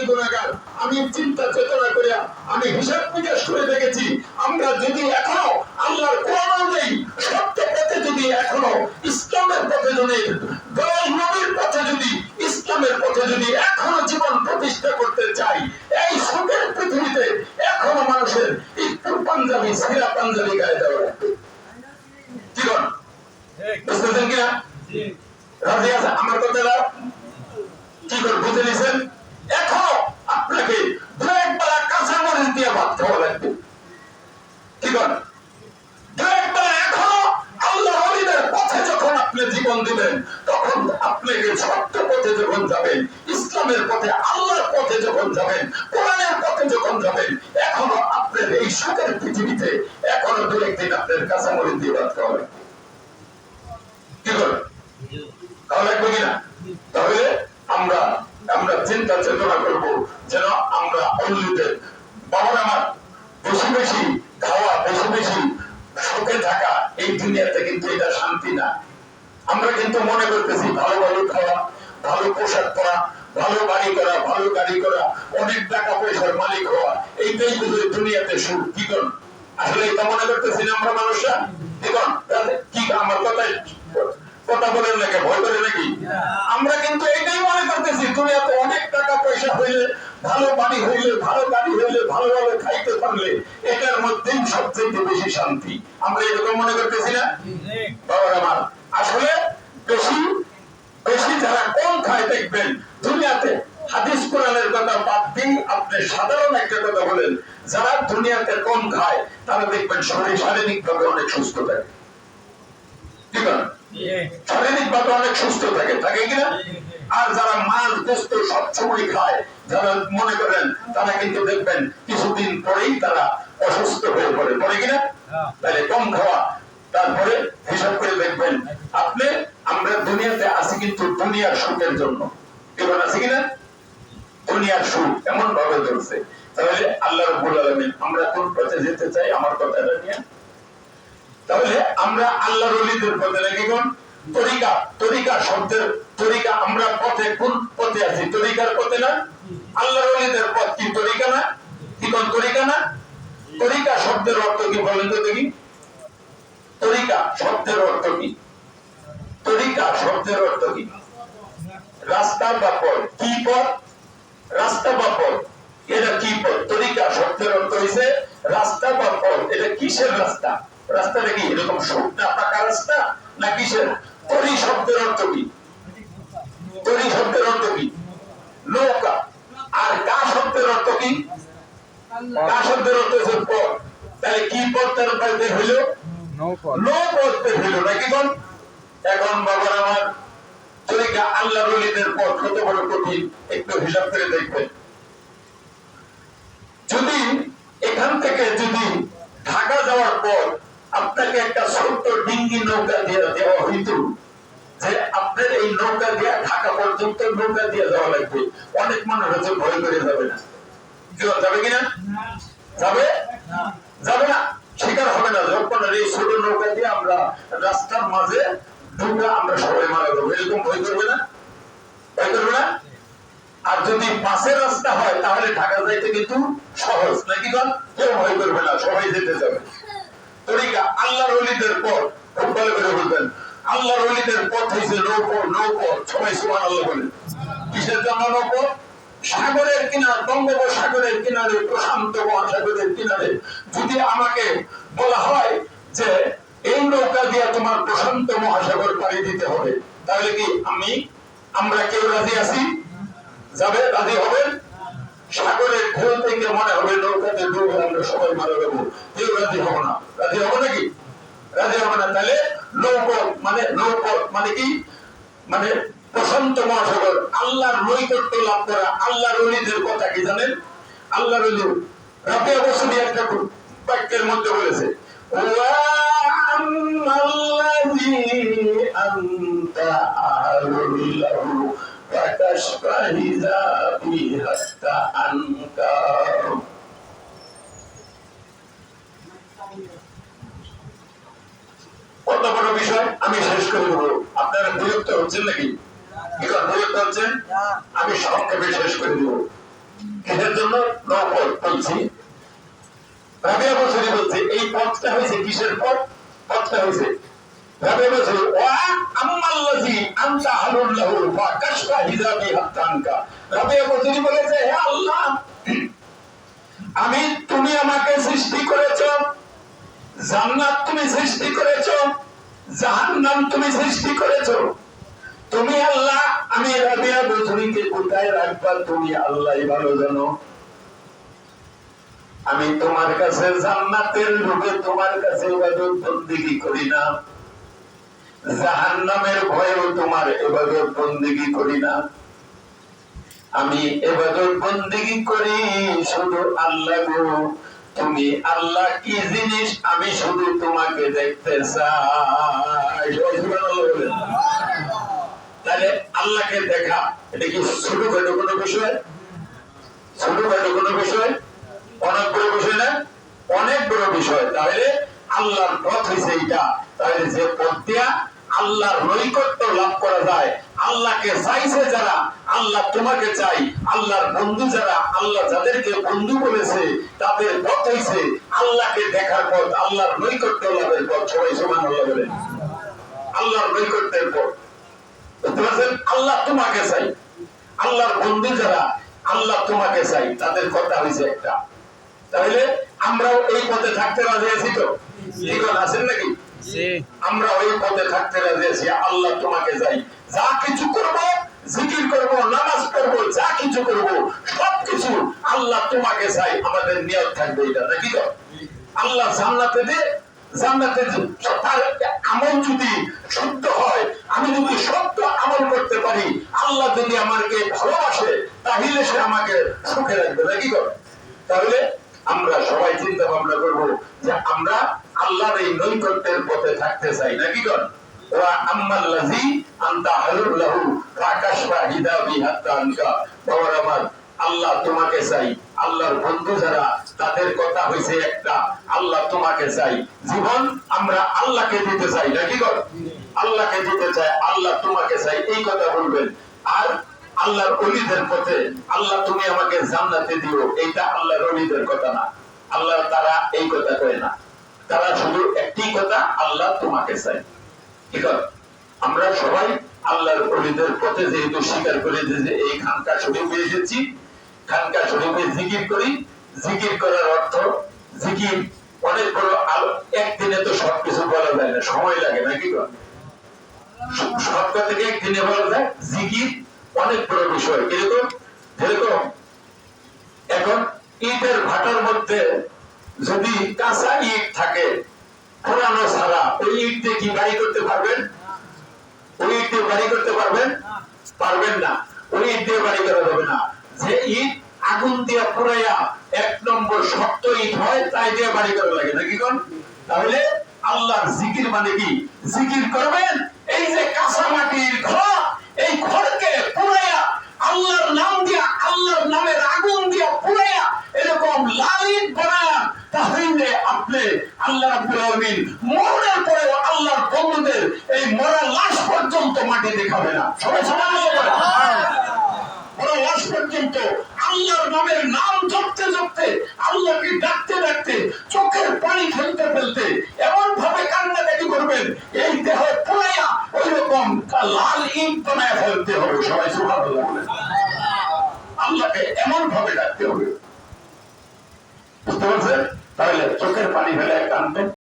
আমি গুণাগার, আমি চিন্তা চেতনা করে আমি হিসাব নিকাশ করে দেখেছি, আমরা যদি এখনও আল্লাহর কোরআন অনুযায়ী সত্য পথে যদি এখনও ইসলামের পথে যদি নবীর পথে যদি, ইসলামের পথে যদি এখনও জীবন প্রতিষ্ঠা করতে চাই, এই সুখের পৃথিবীতে এখনও মানুষের পাঞ্জাবি, সিরা পাঞ্জাবি যাবেন কোরআনের পথে যখন যাবেন, এখনও আপনার এই সুখের পৃথিবীতে এখনও দু একদিন আপনার কাঁচা মরিচ দিয়ে ভাত খাওয়া কি করে তাহলে লাগবে কিনা তাহলে আমরা আমরা চিন্তা চেতনা করব যেন আমরা অন্যদের বাবার আমার বেশি বেশি খাওয়া, বেশি বেশি সুখে থাকা এই দুনিয়াতে কিন্তু এটা শান্তি না। আমরা কিন্তু মনে করতেছি, ভালো ভালো খাওয়া, ভালো পোশাক পরা ভালো বাড়ি করা ভালো গাড়ি করা অনেক টাকা পয়সার মালিক হওয়া এইটাই বুঝে দুনিয়াতে সুখ। কি কর আসলে এটা মনে করতেছি না আমরা মানুষরা। তাহলে কি আমার কথাই কথা বলেন নাকি? ভয় করে নাকি? আমরা কিন্তু এটাই মনে করতেছি দুনিয়াতে অনেক টাকা পয়সা হইলে ভালো বাড়ি হইলে ভালো গাড়ি হইলে ভালোভাবে খাইতে পারলে এটার মধ্যেই সবচেয়ে বেশি শান্তি। আমরা এরকম মনে করতেছি না? বাবার আমার আসলে বেশি বেশি যারা কম খায় দেখবেন দুনিয়াতে হাদিস কোরআনের কথা বাদ দিয়ে আপনি সাধারণ একটা কথা বলেন যারা দুনিয়াতে কম খায় তারা দেখবেন শরীর শারীরিক ভাবে অনেক সুস্থ থাকে। ঠিক শারীরিক ভাবে অনেক সুস্থ থাকে থাকে কিনা? আর যারা মাছ গোস্ত সবসময় খায় যারা মনে করেন তারা কিন্তু দেখবেন কিছুদিন পরেই তারা অসুস্থ হয়ে পড়ে। পড়ে কিনা? তাহলে কম খাওয়া তারপরে হিসাব করে দেখবেন আপনি আমরা দুনিয়াতে আছি কিন্তু দুনিয়ার সুখের জন্য। এবার আছে কিনা? দুনিয়ার সুখ এমন ভাবে ধরছে তাহলে আল্লাহ রব্বুল আলামিন আমরা কোন পথে যেতে চাই? আমার কথাটা নিয়ে। তাহলে আমরা আল্লাহর ওলিদের পথে নাকি কোন? তরিকা তরিকা শব্দের তরিকা আমরা পথে কোন পথে আছি? তরিকার পথে না? আল্লাহর ওলিদের পথ কি তরিকা না? কি কোন তরিকা না? তরিকা শব্দের অর্থ কি বলেন তো দেখি। তরিকা শব্দের অর্থ কি? তরিকা শব্দের অর্থ কি? রাস্তা বা পথ। কি পথ? রাস্তা বা পথ। এটা কি পথ? তরিকা শব্দের অর্থ হইছে রাস্তা বা পথ। এটা কিসের রাস্তা? রাস্তাটা কি? এরকম শুকনা পাকা রাস্তা না কিসের? তরি শব্দের অর্থ কি? তরি শব্দের অর্থ কি? নৌকা। আর কা শব্দের অর্থ কি? কা শব্দের অর্থ হচ্ছে পথ। তাহলে কি পথ তার হইল? নৌপথ। নো পথ বের হইল নাকি কোন? এখন বাবার আমার তরিকা আল্লাহ রলিদের পথ কত বড় কঠিন, একটু হিসাব করে দেখবেন। যদি এখান থেকে যদি ঢাকা যাওয়ার পর আপনাকে একটা ছোট্ট ডিঙ্গি নৌকা দিয়ে দেওয়া হইতো, যে আপনার এই নৌকা দিয়ে ঢাকা পর্যন্ত নৌকা দিয়ে যাওয়া লাগবে, অনেক মানুষ হচ্ছে ভয় করে যাবে না। যাবে কিনা? যাবে? যাবে না। শিকার হবে না। যখন এই ছোট নৌকা দিয়ে আমরা রাস্তার মাঝে ঢুকে আমরা সবাই মারা যাব। এরকম ভয় করবে না? ভয় করবে না? আর যদি পাশের রাস্তা হয়, তাহলে ঢাকা যাইতে কিন্তু সহজ। নাকি কন? কেউ ভয় করবে না, সবাই যেতে যাবে। তরিকা, আল্লাহর ওলিদের পথ খুব ভালো করে বলবেন। আল্লাহর ওলিদের পথ হয়েছে নৌপথ নৌপথ সবাই সুমান আল্লাহ বলেন কিসের জন্য নৌপথ সাগরের কিনার, বঙ্গোপসাগরের কিনারে, প্রশান্ত মহাসাগরের কিনারে। যদি আমাকে বলা হয় যে এই নৌকা দিয়ে তোমার প্রশান্ত মহাসাগর পাড়ি দিতে হবে। তাহলে কি আমি, আমরা কেউ রাজি আছি? যাবে, রাজি হবে? সাগরের ঘুম থেকে মনে হবে নৌকাতে ডুবে আমরা সবাই মারা যাব। কেউ রাজি হব না। রাজি হব নাকি? রাজি হবে না। তাহলে নৌক মানে নৌক মানে কি? মানে প্রশান্ত মহাসাগর। আল্লাহর নৈকট্য লাভ করা। আল্লাহর অলিদের কথা কি জানেন? আল্লাহর অলি। রাতে বসুদি একটা বাক্যের মধ্যে বলেছে, ওয়া أَهْلٌ لَهُ فَتَشْفَهِذَا بِهَا التَّأَنْكَارُ কত বড় বিষয় আমি শেষ করে দেবো আপনারা বিরক্ত হচ্ছেন নাকি কি কর বিরক্ত হচ্ছেন আমি সংক্ষেপে শেষ করে দেবো জন্য নপথ বলছি রাবিয়া বছরী বলছে এই পথটা হয়েছে কিসের পথ পথটা হয়েছে হে আল্লাহ, আমি তুমি আমাকে সৃষ্টি করেছ, জান্নাত তুমি সৃষ্টি করেছ, জাহান্নাম তুমি সৃষ্টি করেছ। তুমি আল্লাহ, আমি রাবিয়া বছরীকে কোথায় রাখবা তুমি আল্লাহ ভালো জানো। আমি তোমার কাছে জান্নাতের রূপে তোমার কাছে ইবাদত করি না। জাহান্নামের ভয়েও তোমার ইবাদত বন্দিগি করি না। আমি এবাদত বন্দিগি করি শুধু আল্লাহ গো। তুমি আল্লাহ কি জিনিস আমি শুধু তোমাকে দেখতে চাই। তাহলে আল্লাহকে দেখা, এটা কি ছোটখাটো কোনো বিষয়? ছোটখাটো কোনো বিষয়? অনেক বড় বিষয় না? অনেক বড় বিষয়। তাহলে আল্লাহর পথ হয়েছে এইটা। তাহলে যে পথ দিয়া আল্লাহর নৈকট্য লাভ করা যায়, আল্লাহকে চাইছে যারা, আল্লাহ তোমাকে চাই, আল্লাহর বন্ধু যারা, আল্লাহ যাদেরকে বন্ধু বলেছে, তাদের পথ হয়েছে আল্লাহকে দেখার পথ, আল্লাহর নৈকট্য লাভের পথ। সবাই সমান আল্লাহ বলেন। আল্লাহর নৈকট্যের পথ। আল্লাহ তোমাকে চাই। আল্লাহর বন্ধু যারা, আল্লাহ তোমাকে চাই। তাদের কথা হয়েছে একটা। তাহলে আমরাও এই পথে থাকতে রাজি আছি তো? আছেন নাকি? আমরা ওই পথে থাকতে রাজি আছি আল্লাহ তোমাকে চাই যা কিছু করব জিকির করব নামাজ পড়ব যা কিছু করব সব কিছু আল্লাহ তোমাকে চাই। আমাদের নিয়ত থাকবে এটা নাকি তো? আল্লাহ জান্নাতে দে জান্নাতে তার আমল যদি শুদ্ধ হয় আমি যদি সত্য আমল করতে পারি আল্লাহ যদি আমাকে ভালোবাসে তাহলে সে আমাকে সুখে রাখবে নাকি তো? তাহলে আমরা সবাই চিন্তা ভাবনা করব যে আমরা আল্লাহর এই নৈকট্যের পথে থাকতে চাই, নাকি আল্লাহ তোমাকে চাই। আল্লাহর বন্ধু যারা, তাদের কথা হয়েছে একটা, আল্লাহ তোমাকে চাই। জীবন আমরা আল্লাহকে দিতে চাই, নাকি কর আল্লাহকে দিতে চাই, আল্লাহ তোমাকে চাই, এই কথা বলবেন। আর আল্লাহর অলিদের পথে, আল্লাহ তুমি আমাকে জান্নাতে দিও, এইটা আল্লাহর অলিদের কথা না। আল্লাহ তারা এই কথা কয় না। তারা শুধু একটি কথা, আল্লাহ তোমাকে চাই ঠিক আছে আমরা সবাই আল্লাহর অলিদের পথে যেহেতু স্বীকার করে যে এই খানকা শরীফে এসেছি, খানকা শরীফে জিকির করি। জিকির করার অর্থ, জিকির অনেক বড় আলো, একদিনে তো সবকিছু বলা যায় না, সময় লাগে নাকি গো? সপ্তাহ থেকে একদিনে বলা যায়, জিকির অনেক বড় বিষয়। এরকম যেরকম এখন ইটের ভাটার মধ্যে যদি কাঁচা ইট থাকে, পুরানো ছাড়া ওই ইট দিয়ে কি বাড়ি করতে পারবেন? ওই ইট দিয়ে বাড়ি করতে পারবেন? পারবেন না। ওই ইট দিয়ে বাড়ি করা যাবে না। যে ইট আগুন দিয়ে পুরাইয়া এক নম্বর শক্ত ইট হয়, তাই দিয়ে বাড়ি করা লাগে। নাকি কোন? তাহলে আল্লাহর জিকির মানে কি? জিকির করবেন? এই যে কাঁচা মাটির ঘর এই ঘরকে পুরাইয়া আল্লাহর নাম দিয়া, আল্লাহর নামের আগুন দিয়া পুরাইয়া এরকম লালিত বানায়া তাহলে আপনি আল্লাহ রাব্বুল আলামিন পরেও আল্লাহর বন্ধুদের এই মরা লাশ পর্যন্ত মাটি দেখাবে না। সবাই মরা লাশ পর্যন্ত আল্লাহর নামের নাম জপতে জপতে, আল্লাহকে ডাকতে ডাকতে, চোখের পানি ফেলতে ফেলতে এমন ভাবে কান্নাকাটি করবেন, এই দেহ পুরাইয়া ওই রকম লাল বানায় ফেলতে হবে, সবাই সুবহানাল্লাহ বলে। আল্লাহকে এমন ভাবে ডাকতে হবে। বুঝতে পারছেন? তাহলে চোখের পানি ফেলে কানবেন